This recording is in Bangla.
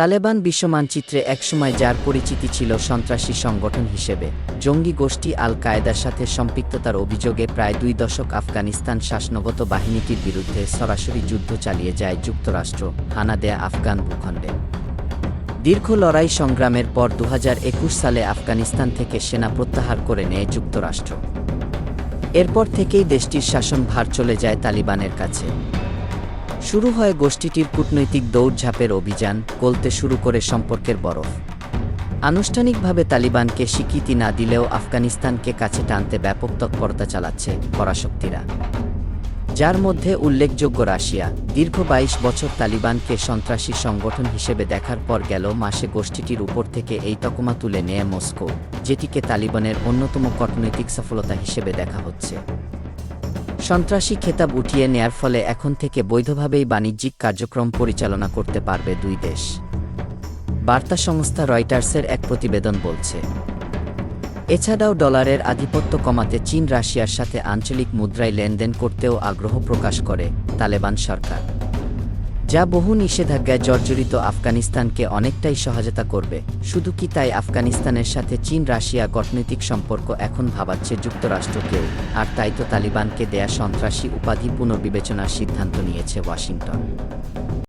তালেবান বিশ্বমানচিত্রে একসময় যার পরিচিতি ছিল সন্ত্রাসী সংগঠন হিসেবে, জঙ্গি গোষ্ঠী আল কায়েদার সাথে সম্পৃক্ততার অভিযোগে প্রায় দুই দশক আফগানিস্তান শাসনগত বাহিনীটির বিরুদ্ধে সরাসরি যুদ্ধ চালিয়ে যায় যুক্তরাষ্ট্র, হানা দেয়া আফগান ভূখণ্ডে। দীর্ঘ লড়াই সংগ্রামের পর দু হাজার একুশ সালে আফগানিস্তান থেকে সেনা প্রত্যাহার করে নেয় যুক্তরাষ্ট্র। এরপর থেকেই দেশটির শাসনভার চলে যায় তালিবানের কাছে। শুরু হয় গোষ্ঠীটির কূটনৈতিক দৌড়ঝাঁপের অভিযান, গলতে শুরু করে সম্পর্কের বরফ। আনুষ্ঠানিকভাবে তালিবানকে স্বীকৃতি না দিলেও আফগানিস্তানকে কাছে টানতে ব্যাপক তৎপরতা চালাচ্ছে পরাশক্তিরা। যার মধ্যে উল্লেখযোগ্য রাশিয়া। দীর্ঘ বাইশ বছর তালিবানকে সন্ত্রাসী সংগঠন হিসেবে দেখার পর গেল মাসে গোষ্ঠীটির উপর থেকে এই তকমা তুলে নেয় মস্কো, যেটিকে তালিবানের অন্যতম কূটনৈতিক সফলতা হিসেবে দেখা হচ্ছে। সন্ত্রাসী খেতাব উঠিয়ে নেয়ার ফলে এখন থেকে বৈধভাবেই বাণিজ্যিক কার্যক্রম পরিচালনা করতে পারবে দুই দেশ। বার্তা সংস্থা রয়টার্সের এক প্রতিবেদন বলছে। এছাড়াও ডলারের আধিপত্য কমাতে চীন রাশিয়ার সাথে আঞ্চলিক মুদ্রায় লেনদেন করতেও আগ্রহ প্রকাশ করে তালেবান সরকার। যা বহু নিষেধাজ্ঞায় জর্জরিত আফগানিস্তানকে অনেকটাই সহায়তা করবে। শুধু কি তাই আফগানিস্তানের সাথে চীন, রাশিয়া কূটনৈতিক সম্পর্ক এখন ভাবাচ্ছে যুক্তরাষ্ট্রকেও? আর তাই তো তালিবানকে দেয়া সন্ত্রাসী উপাধি পুনর্বিবেচনার সিদ্ধান্ত নিয়েছে ওয়াশিংটন।